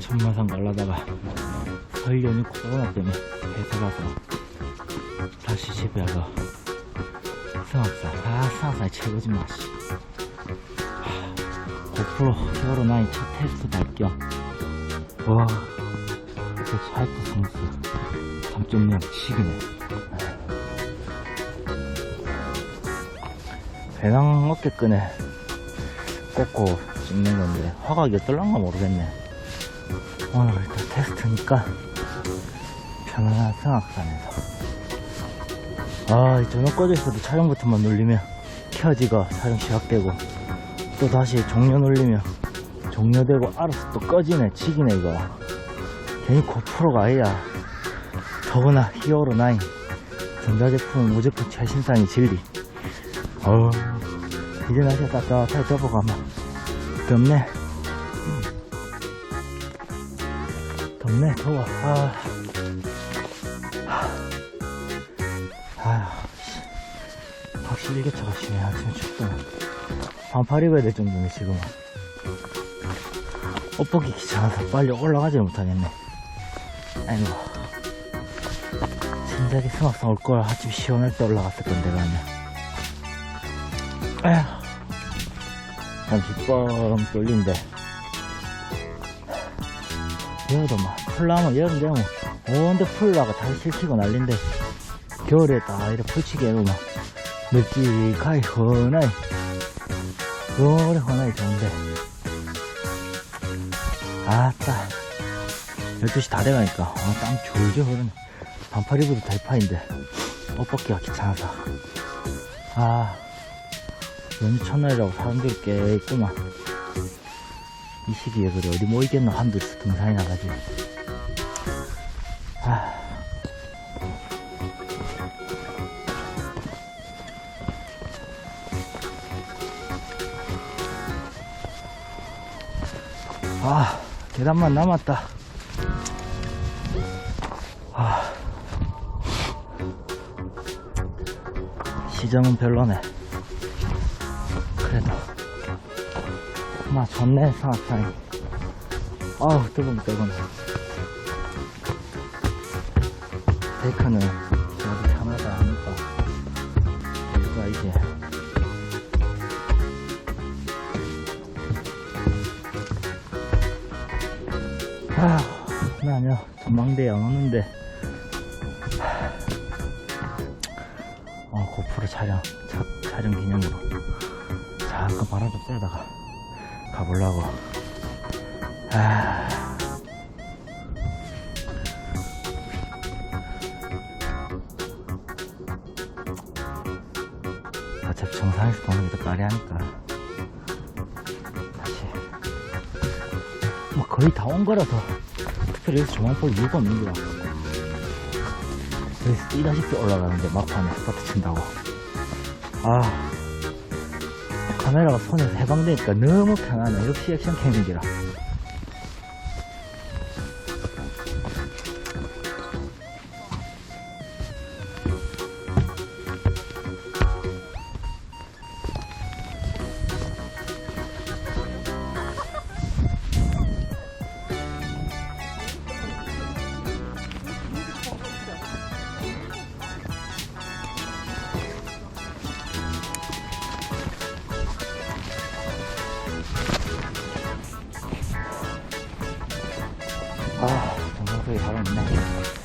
천마산 갈라다가 설 연휴 코로나 때문에 회사가서 다시 집에 와서 승합사 아 승합사 최고지 마씨. 고프로 히어로 9첫 테스트 발견 와 이거 사이프 성수 3.0 치기네. 배낭 어깨끈에 꽂고 찍는 건데 화각이 어떨란가 모르겠네. 오늘 일단 테스트니까 편안한 승악산에서. 아, 이 전원 꺼져 있어도 촬영 버튼만 눌리면 켜지고 촬영 시작되고 또 다시 종료 눌리면 종료되고 알아서 또 꺼지네 치기네 이거. 괜히 고프로가 아니야. 더구나 히어로 9 전자제품은 무조건 최신상이 진리. 어우 이제 날씨가 따뜻하게 접어가면 덥네. 음. 덥네 더워. 아. 씨. 확실히 일교차가 심해 아침에 춥구나 반팔 입어야 될 정도네 지금은. 옷 벗기 귀찮아서 빨리 올라가지 못하겠네. 아이고. 진작에 스마트폰 올걸 아침 시원할 때 올라갔을 건데 그러면 잠시 뻥 뚫린데 여도 막 풀나면 여름 되면 온데 풀나가 다시 실키고 난린데 겨울에 딱 이렇게 풀치기 해놓으면 널찍하게 헌하게 오래 헌하게 좋은데. 아따 12시 다 돼가니까 아, 땀 졸졸 흐르네. 반팔 입어도 달파인데 옷 벗기가 귀찮아서. 아 첫날이라고 사람들이 꽤 있구만 이 시기에 그래 어디 모이겠노 한두 등산이 나가지 아 아, 계단만 남았다. 아, 시정은 별로네. 마 좋네, 상하산이. 아우, 뜨거운 뜨거운. 데이크는 저도 편하다 하니까. 그거 이제. 아, 나요 전망대 안 오는데. 어, 고프로 촬영, 첫 촬영 기념으로 잠깐 바람 좀 쐬다가 가보려고. 아. 어차피 정상에서 보는 게더 까리하니까. 다시. 뭐 거의 다 온 거라서 특별히 여기서 저만 볼 이유가 없는 거야 여기서 뛰다시피 올라가는데 막판에 스타트 친다고 아 카메라가 손에서 해방되니까 너무 편하네 역시 액션 캠핑기라 아 정상석에 바로 있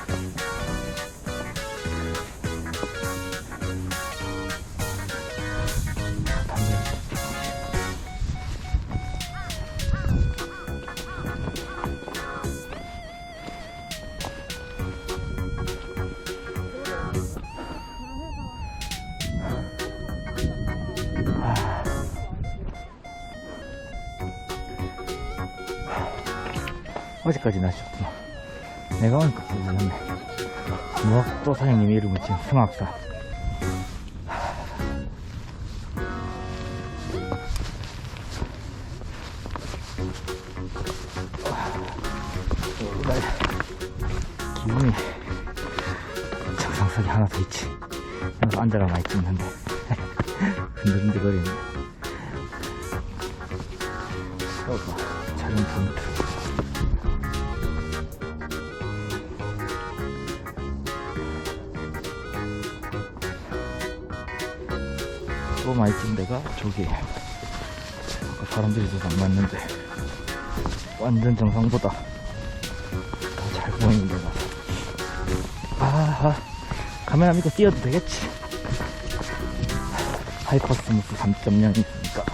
어제까지 날씨였구나. 내가 오니까 불렀네. 무학도 사장님 이름을 지은 승학사. 오늘 기분이 정상석이 하나 더 있지. 여기서 앉아라 많이 찍는데. 흔들흔들거리는데. 촬영 포인 또 많이 찐 데가 저기 아까 사람들이 더안 맞는데 완전 정상보다 더 잘 보이는 데가. 아 카메라 믿고 뛰어도 되겠지? 하이퍼 스무스 3.0이니까.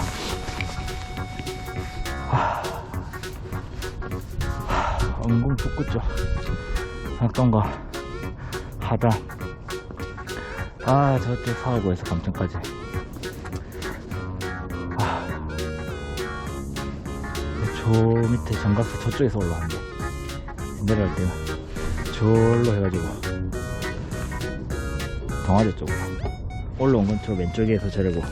엉궁 북구죠 낙동과 하단 아 저쪽 사하고에서 감천까지 저 밑에 정각사 저쪽에서 올라왔는데 내려갈 때는 저로 해가지고 동아대 쪽으로 올라온 건 저 왼쪽에서 저래고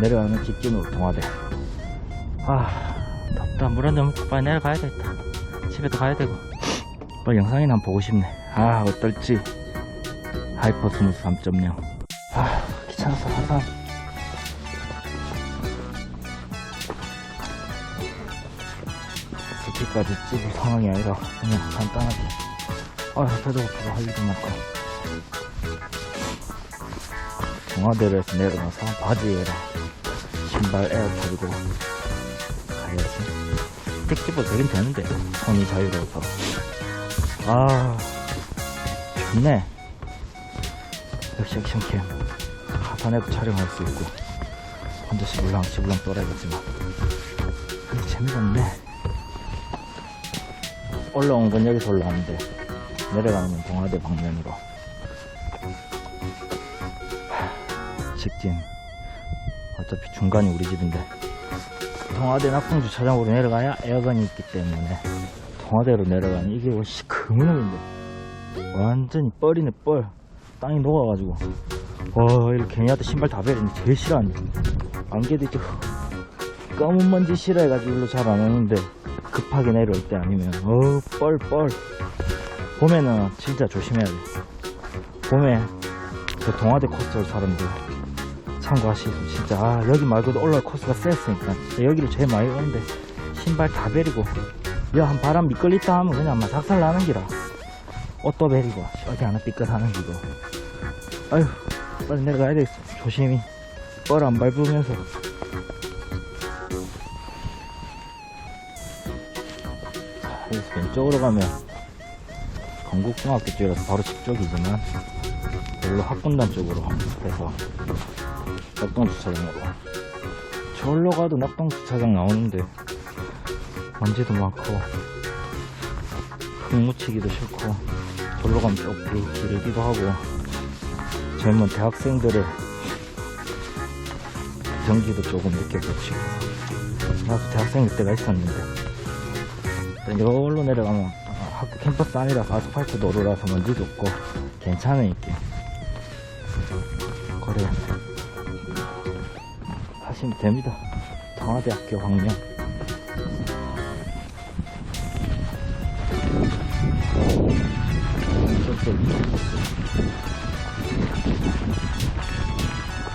내려가는 직진으로 동아대 아 덥다. 물 한잔 먹고 빨리 내려가야겠다. 집에도 가야 되고. 빨리 영상이나 한번 보고 싶네. 아 어떨지. 하이퍼 스무스 3.0 아 귀찮았어 항상 스키까지 찍을 상황이 아니라 그냥 간단하게. 아 배도 고프고 할 일도 많고. 동화대로에서 내려가서 바지에랑 신발 에어컨이고 가야지. 택지보 되긴 되는데 손이 자유로워서. 아 좋네. 역시 액션캠. 하산에도 촬영할 수 있고. 혼자씩 울랑 시불랑 떠라야겠지만. 재미가 없네 올라온 건 여기서 올라왔는데 내려가는 건 동화대 방면으로. 하, 직진. 어차피 중간이 우리 집인데. 동화대 낙동 주 차장으로 내려가야 에어건이 있기 때문에 동화대로 내려가는 이게 원시 그물인데. 완전히 뻘이네 뻘. 땅이 녹아가지고. 와 이렇게 괜히하다 신발 다 베리는데 제일 싫어하는 안개도 이렇게 검은 먼지 싫어해가지고 일로 잘 안 오는데 급하게 내려올 때 아니면 어뻘뻘. 봄에는 진짜 조심해야 돼. 봄에 그 동화대 코스 올 사람들 참고하시고 진짜. 아 여기 말고도 올라올 코스가 셌으니까. 여기를 제일 많이 오는데 신발 다 베리고 야한 바람 미끌리다 하면 그냥 막 작살 나는 기라. 옷도 베리고 어디 하나 삐끗하는 기고. 아휴 빨리 내려가야 되겠어. 조심히 뻘 안 밟으면서 자, 여기서 왼쪽으로 가면 건국중학교 쪽이라서 바로 집쪽이지만 별로 학군단 쪽으로 해서 낙동주차장으로 저기로 가도 낙동주차장 나오는데 먼지도 많고 흙 묻히기도 싫고 저기로 가면 조금 길기도 하고 젊은 대학생들의 경기도 조금 싶어서 나도 대학생 때가 있었는데 여기로 내려가면 아, 학교 캠퍼스 아니라서 아스팔트 도로라서 먼지도 없고 괜찮으니까 거래 하시면 됩니다. 동아대학교 광명.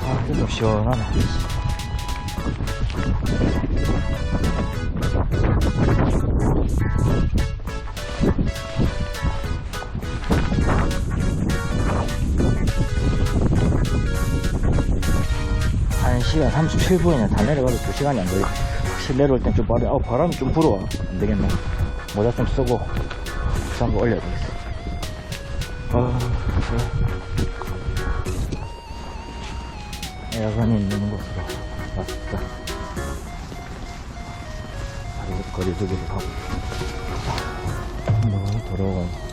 아, 좀 시원하네. 37분이나 다 내려가도 2시간이 안 걸려. 확실히 내려올 땐좀 빠르, 아 바람이 좀 불어와. 안 되겠네. 모자 좀 쓰고, 한번 올려야 되겠어. 아, 그래. 에어건이 있는 곳으로 왔다. 바로 거리 두기를 하고. 너무 더러워. 제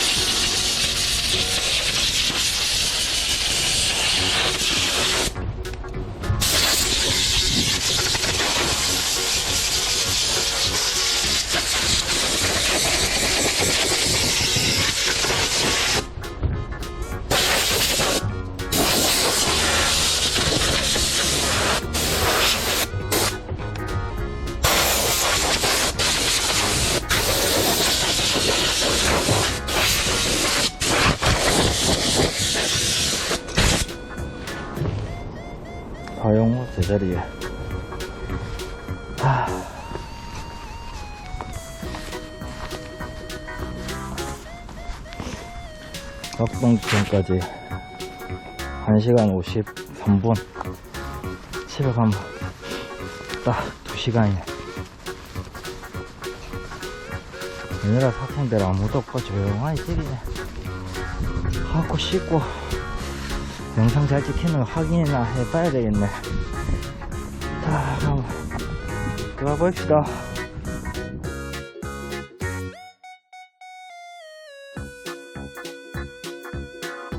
자리에. 하... 각봉지점까지 1시간 53분. 집에 가면 딱 2시간이네. 얘네라 사탕들 아무도 없고 조용하게 뛰리네. 하고 씻고 영상 잘 찍히는 거 확인이나 해봐야 되겠네. 자, 그럼 들어가 봅시다.